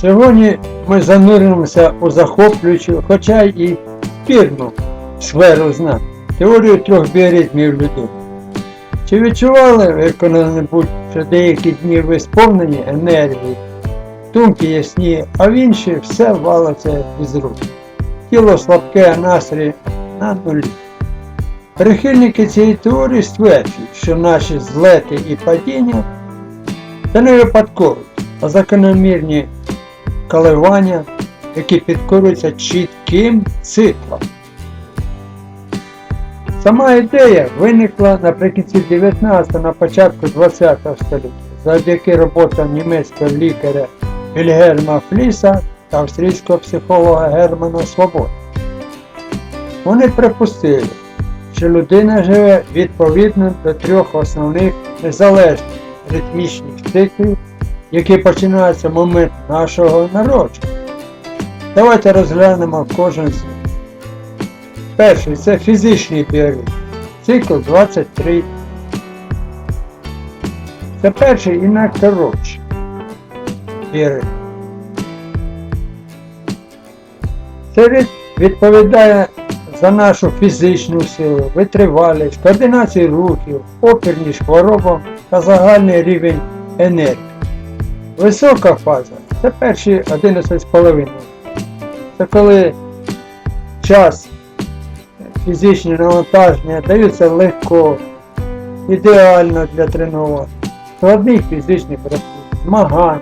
Сьогодні ми зануримося у захоплюючу, хоча й спірну сферу знань, теорію трьох біоритмів людей. Чи відчували ви коли-небудь, що деякі дні ви сповнені енергії, думки ясні, а в інші все валиться із рук. Тіло слабке, настрій на нулі. Прихильники цієї теорії стверджують, що наші злети і падіння це не випадкові, а закономірні коливання, які підкорюються чітким циклом. Сама ідея виникла наприкінці 19 на початку 20 століття завдяки роботам німецького лікаря Вільгельма Фліса та австрійського психолога Германа Свободи. Вони припустили, що людина живе відповідно до трьох основних незалежних ритмічних циклів, які починаються в момент нашого народження. Давайте розглянемо кожен з них. Перший це фізичний біоритм. Цикл 23. Це перший і найкоротший біоритм. Цей відповідає за нашу фізичну силу, витривалість, координацію рухів, опірність хворобам та загальний рівень енергії. Висока фаза це перші 11,5. Це коли час фізичні навантаження даються легко, ідеально для тренувань, складних фізичних практик, змагань.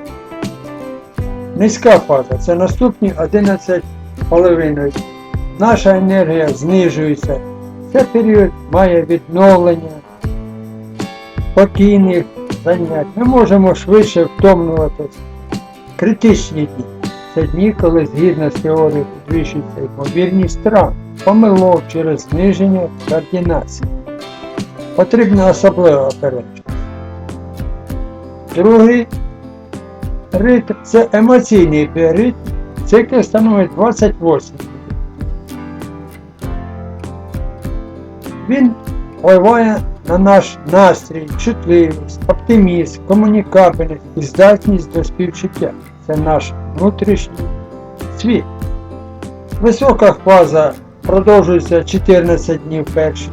Низька фаза це наступні 11,5. Наша енергія знижується. Це період має відновлення, спокійних занять. Ми можемо швидше втомлюватися. Критичні дні. Це дні, коли згідно з теорією підвищується ймовірність травм, помилок через зниження координації. Потрібна особлива операція. Другий ритм це емоційний біоритм, цикл становить 28. Він впливає на наш настрій, чутливість, оптимізм, комунікабельність і здатність до співчуття. Це наш внутрішній світ. Висока фаза продовжується 14 днів перший.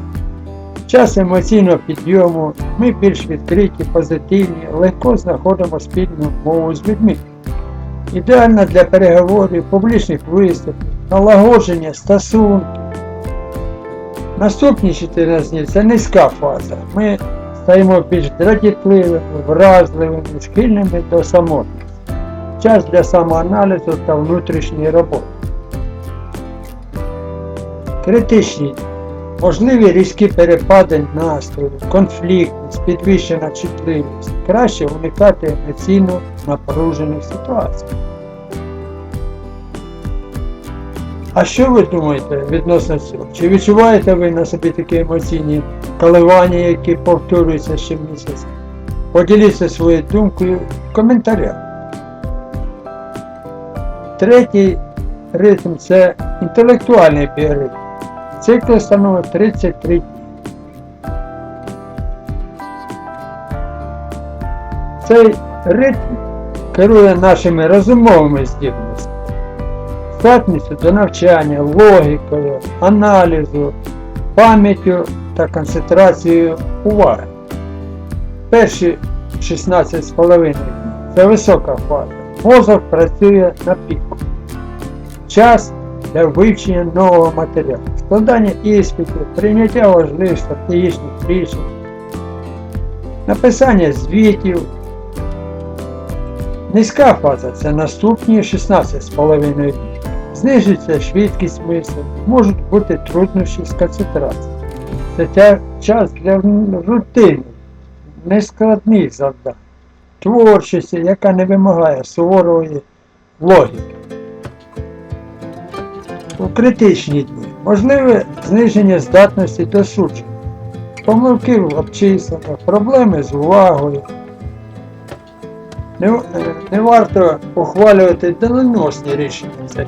Час емоційного підйому ми більш відкриті, позитивні, легко знаходимо спільну мову з людьми. Ідеально для переговорів, публічних виступів, налагодження стосунків. Наступні 14 днів це низька фаза. Ми стаємо більш дратітливими, вразливими, схильними до самотності. Час для самоаналізу та внутрішньої роботи. Критичні. Можливі різкі перепади настрою, конфліктність, підвищена чутливість. Краще уникати емоційно напружених ситуацій. А що ви думаєте відносно цього? Чи відчуваєте ви на собі такі емоційні коливання, які повторюються щомісяця? Поділіться своєю думкою в коментарях. Третій ритм це інтелектуальний біоритм. Цикл становить 33 дні. Цей ритм керує нашими розумовими здібностями, здатністю до навчання, логікою, аналізу, пам'яттю та концентрацією уваги. Перші 16,5 днів це висока фаза. Мозок працює на піку. Час для вивчення нового матеріалу, складання іспитів, прийняття важливих стратегічних рішень, написання звітів. Низька фаза це наступні 16,5 днів. Знижується швидкість мислу, можуть бути труднощі з концентрацією. Це час для рутини, нескладних завдань, творчості, яка не вимагає суворої логіки. У критичні дні можливе зниження здатності до судження, помилки в обчисленнях, проблеми з увагою. Не, не варто ухвалювати доленосні рішення в цей.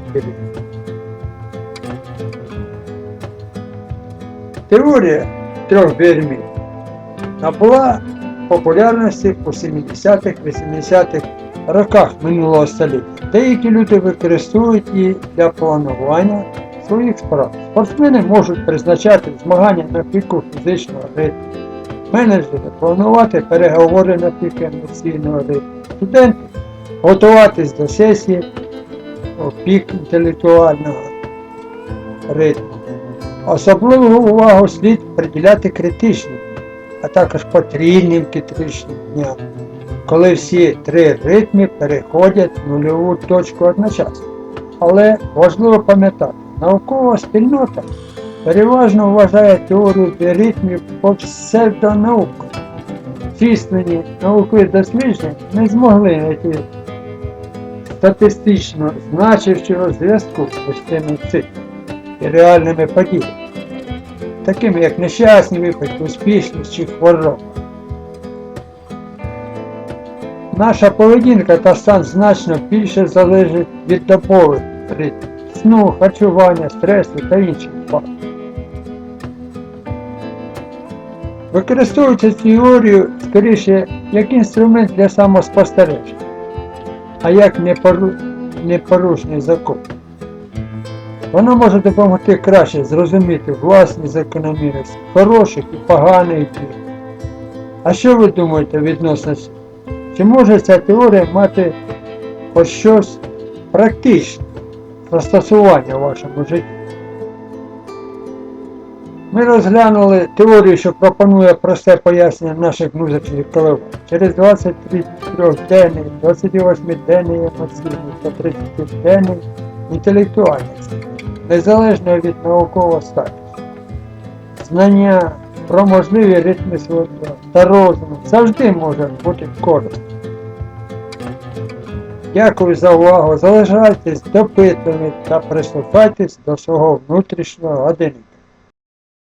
Теорія трьох вірмів набула популярності у 70-х, 80-х роках минулого століття. Деякі люди використовують її для планування своїх справ. Спортсмени можуть призначати змагання на піку фізичного ритму, менеджери планувати переговори на піку емоційного ритму, студенти готуватись до сесії у пік інтелектуального ритму. Особливу увагу слід приділяти критичним, а також потрійним критичним дням, коли всі три ритми переходять в нульову точку одночасно. Але важливо пам'ятати, наукова спільнота переважно вважає теорію біоритмів псевдонаукою. Численні наукові дослідження не змогли знайти статистично значущого зв'язку між цими циклами і реальними подіями, такими як нещасні випадки, успішність чи хвороба. Наша поведінка та стан значно більше залежить від добових ритмів, сну, харчування, стресу та інших факторів. Використовується теорію скоріше як інструмент для самоспостереження, а як непорушний закон. Вона може допомогти краще зрозуміти власні закономірності хороших і поганих дій. А що ви думаєте відносно? Чи може ця теорія мати хоч щось практичне застосування в вашому житті? Ми розглянули теорію, що пропонує просте пояснення наших внутрішніх коливань. Через 23-денний, 28-денний емоційний та 30-денний інтелектуальний стан, незалежно від наукового статусу. Знання про можливі ритми свого та розуму завжди може бути корисним. Дякую за увагу. Залишайтесь допитливими та прислухайтесь до свого внутрішнього годинника.